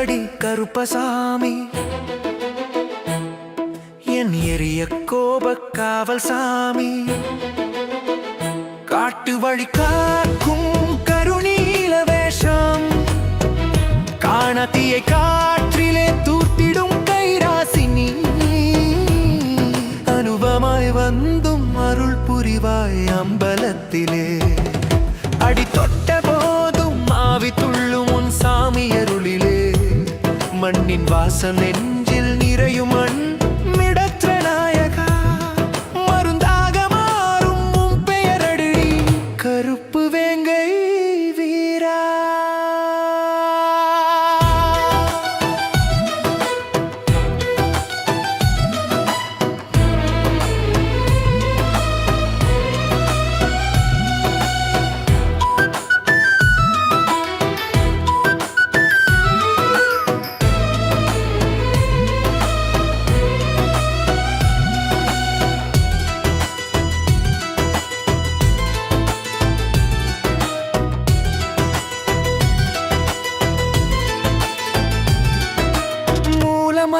முழங்குதடி கருப்பசாமி. என் எரிய கோப காவல் சாமி காட்டு வழி காக்கும் கருணீல வேஷம். காணத்தியை காற்றிலே தூத்திடும் கைராசினி அனுபமாய் வந்தும் அருள் புரிவாய் அம்பலத்திலே. அடி தொட்ட மண்ணின் வாசம் என்ன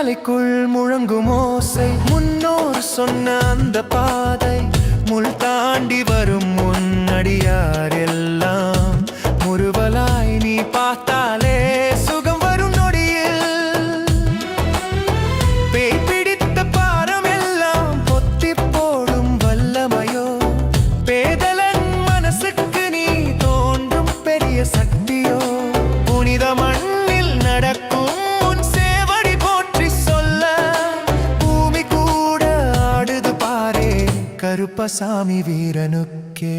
மூலமலைக்குள் முழங்கும் ஓசை முன்னோர் சொன்ன அந்த பாதை முள் தாண்டி கருப்பசாமி வீரனுக்கே.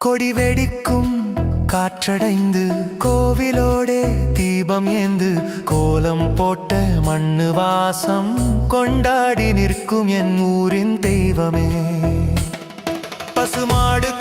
கொடி வெடிக்கும் காற்றடைந்து கோவிலோடே தீபம் ஏந்து கோலம் போட்ட மண்ணு வாசம் கொண்டாடி நிற்கும் என் ஊரின் தெய்வமே. பசுமாடு